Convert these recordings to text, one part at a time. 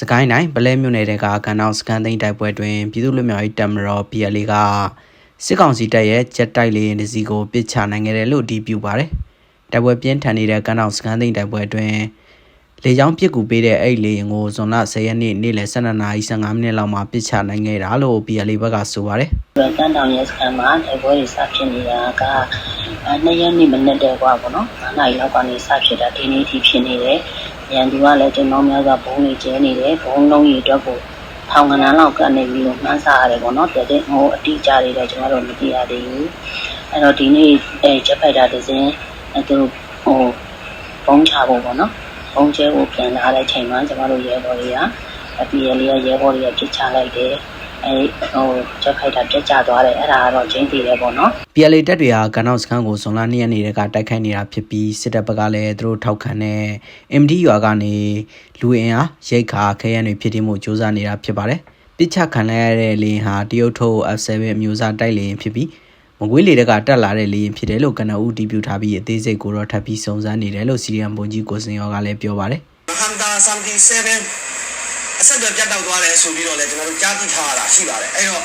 စကိုင်းတိုင်းပလဲမြို့နယ်တဲကကန္တောင်စကန်သိန်းတိုက်ပွဲတွင်ပြည်သူ့လူမျိုးရေးတမတော် PLA ကစစ်ကောင်စီတပ်ရဲ့ဂျက်တိုက်လေယာဉ်တစ်စီးကိုပစ်ချနိုင်ခဲ့တယ်လို့ဒီပြုပါတယ်။တိုက်ပွဲပြင်းထန်နေတဲ့ကန္တောင်စကန်သိန်းတိုက်ပွဲတွင်လေကြောင်းပစ်ကူပေးတဲ့အဲ့လေယာဉ်ကိုဇွန်လ10ရက်နေ့နေ့လယ်12:55မိနစ်လောက်မှာပစ်ချနိုင်ခဲ့တာလို့ PLA ဘက်ကဆိုပါတယ်။ကန္တောင်ရဲ့စကန်မှာတိုက်ပွဲကြီးစဖြစ်နေတာကနေ့ရက်နေ့မနေ့တည်းကွာပေါ့နော်။9နာရီလောက်ကနေစဖြစ်တာဒီနေ့ထိဖြစ်နေတယ်။ ရန်သူကလည်းကျွန်တော်များစွာဘုံတွေကျဲနေတယ်ဘုံလုံးကြီးအတွက်ကိုထောင်ကနန်းလောက်ကနေပြီးတော့မှန်းဆရတယ်ပေါ့နော်တဲ့တဲ့ဟိုအတိအကျတွေလည်းကျွန်တော်တို့မသိရသေးဘူးအဲ့တော့ဒီနေ့အဲချက်ဖိုက်တာတစ်စင်းအဲသူဟိုဘုံချဖို့ပေါ့နော်ဘုံကျဲဖို့ပြန်လာတဲ့ချိန်မှာကျွန်တော်တို့ရဲဘော်တွေကအပီရလေးရဲဘော်တွေကပြစ်ချလိုက်တယ် အဲဟိုချက်ဖိုက်တာပြတ်ကျသွားတယ်အဲ့ဒါကတော့ချင်းတည်တယ်ပေါ့နော် PLA တပ်တွေဟာကန်နောက်စခန်းကိုဇွန်လ2ရက်နေ့တည်းကတိုက်ခိုက်နေတာဖြစ်ပြီးစစ်တပ်ဘက်ကလည်းသူတို့ထောက်ခံတဲ့ MD ရွာကနေလူအင်အားရိတ်ခါခဲရန်တွေဖြစ်တည်မှုစ조사နေတာဖြစ်ပါတယ်။ပစ်ချခံလိုက်ရတဲ့လေယာဉ်ဟာတရုတ်ထုတ် F7 အမျိုးအစားတိုက်လေယာဉ်ဖြစ်ပြီးမကွေးလေတက်ကတက်လာတဲ့လေယာဉ်ဖြစ်တယ်လို့ကနအူတီပြထားပြီးအသေးစိတ်ကိုတော့ထပ်ပြီးစုံစမ်းနေတယ်လို့စီရီယံဘုံကြီးကိုစင်ရောကလည်းပြောပါတယ်မဟန်တာဆမ်တီ7 အဆက်အသွယ်ပြတ်တောက်သွားတယ်ဆိုပြီးတော့လည်းကျွန်တော်တို့ကြားသိထားရတာရှိပါတယ်အဲ့တော့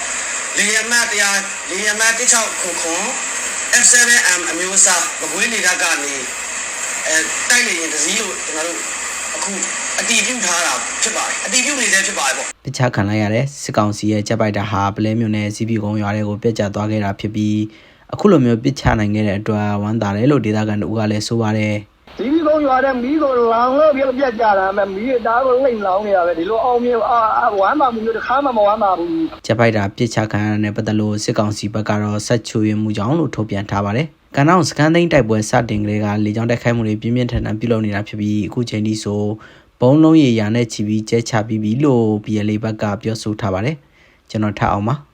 လေယာဉ်မတ်တရားလေယာဉ်မတ်16ခုခွန် F7M အမျိုးအစားမကွေးလေတပ်ကနေအဲတိုက်လေရင်တစ်စီးလို့ကျွန်တော်တို့အခုအတီးပြုတ်ထားတာဖြစ်ပါတယ်အတီးပြုတ်နေသေးဖြစ်ပါတယ်ပေါ့။ပစ်ချခံလိုက်ရတဲ့စစ်ကောင်စီရဲ့ဂျက်ပိုက်တာဟာပလဲမြို့နယ်စီးပီကုန်းရွာတွေကိုပြက်ကျသွားခဲ့တာဖြစ်ပြီးအခုလိုမျိုးပစ်ချနိုင်ခဲ့တဲ့အတွက်ဝမ်းသာတယ်လို့ဒေသခံတို့ကလည်းဆိုပါတယ်။ ဒီဒီကုန်းရွာတဲ့မီးကိုလောင်လို့ပြပြတ်ကြတာမဲ့မီးအသားကိုလိမ့်လောင်နေရပဲဒီလိုအောင်မြင်အာအာဝမ်းပါမှုမျိုးတစ်ခါမှမဝမ်းပါဘူးဂျက်ဖိုက်တာပြစ်ချခံရတဲ့ပတ်သက်လို့စစ်ကောင်စီဘက်ကတော့ဆက်ချူရမှုကြောင့်လို့ထုတ်ပြန်ထားပါတယ်။ကန်အောင်စကန်သိန်းတိုက်ပွဲစတင်ကလေးကလေကြောင်းတိုက်ခိုက်မှုတွေပြင်းပြင်းထန်ထန်ပြုလုပ်နေတာဖြစ်ပြီးအခုချိန်ထိဆိုဘုံလုံးရည်ရာနဲ့ချီပြီးကျဲချပြီးပြီလို့ BLA ဘက်ကပြောဆိုထားပါတယ်။ကျွန်တော်ထပ်အောင်ပါ။